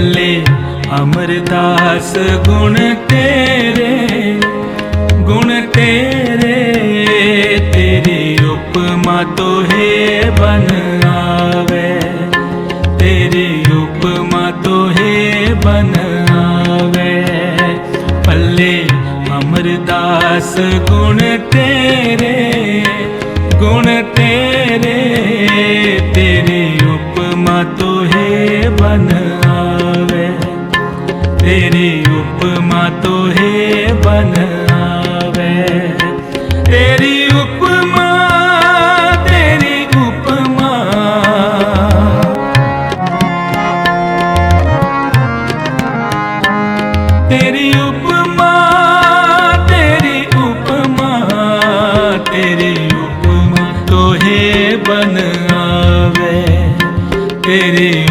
ਪੱਲੇ ਅਮਰਦਾਸ, ਗੁਣ ਤੇਰੇ ਗੁਣ ਤੇਰੇ, ਤੇਰੀ ਉਪਮਾ ਤੋਹੇ ਬਨ ਆਵੇ। ਤੇਰੀ ਉਪਮਾ ਤੋਹੇ ਬਨ ਆਵੇ। ਪੱਲੇ ਅਮਰਦਾਸ, ਗੁਣ ਤੇਰੇ ਗੁਣ ਤੇਰੇ, ਤੇਰੀ ਉਪਮਾ ਤੋਹੇ ਤੇਰੀ ਉਪਮਾ ਤੋਹੇ ਬਨ ਆਵੇ। ਤੇਰੀ ਉਪਮਾ ਤੇਰੀ ਉਪਮਾ। ਤੇਰੀ ਉਪਮਾ ਤੇਰੀ ਉਪਮਾ ਤੇਰੀ ਉਪਮਾ ਤੋਹੇ ਬਨ ਆਵੇ। ਤੇਰੀ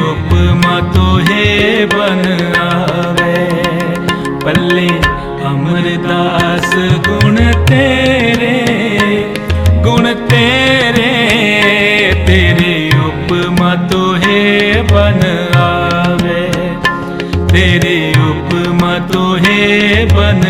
ਅਮਰਦਾਸ ਗੁਣ ਤੇਰੇ ਗੁਣ ਤੇਰੇ ਤੇਰੇ ਉਪਮਾ ਤੋਹੇ ਬਨ ਆਵੇ। ਤੇਰੇ ਉਪਮਾ ਤੋਹੇ ਬਨ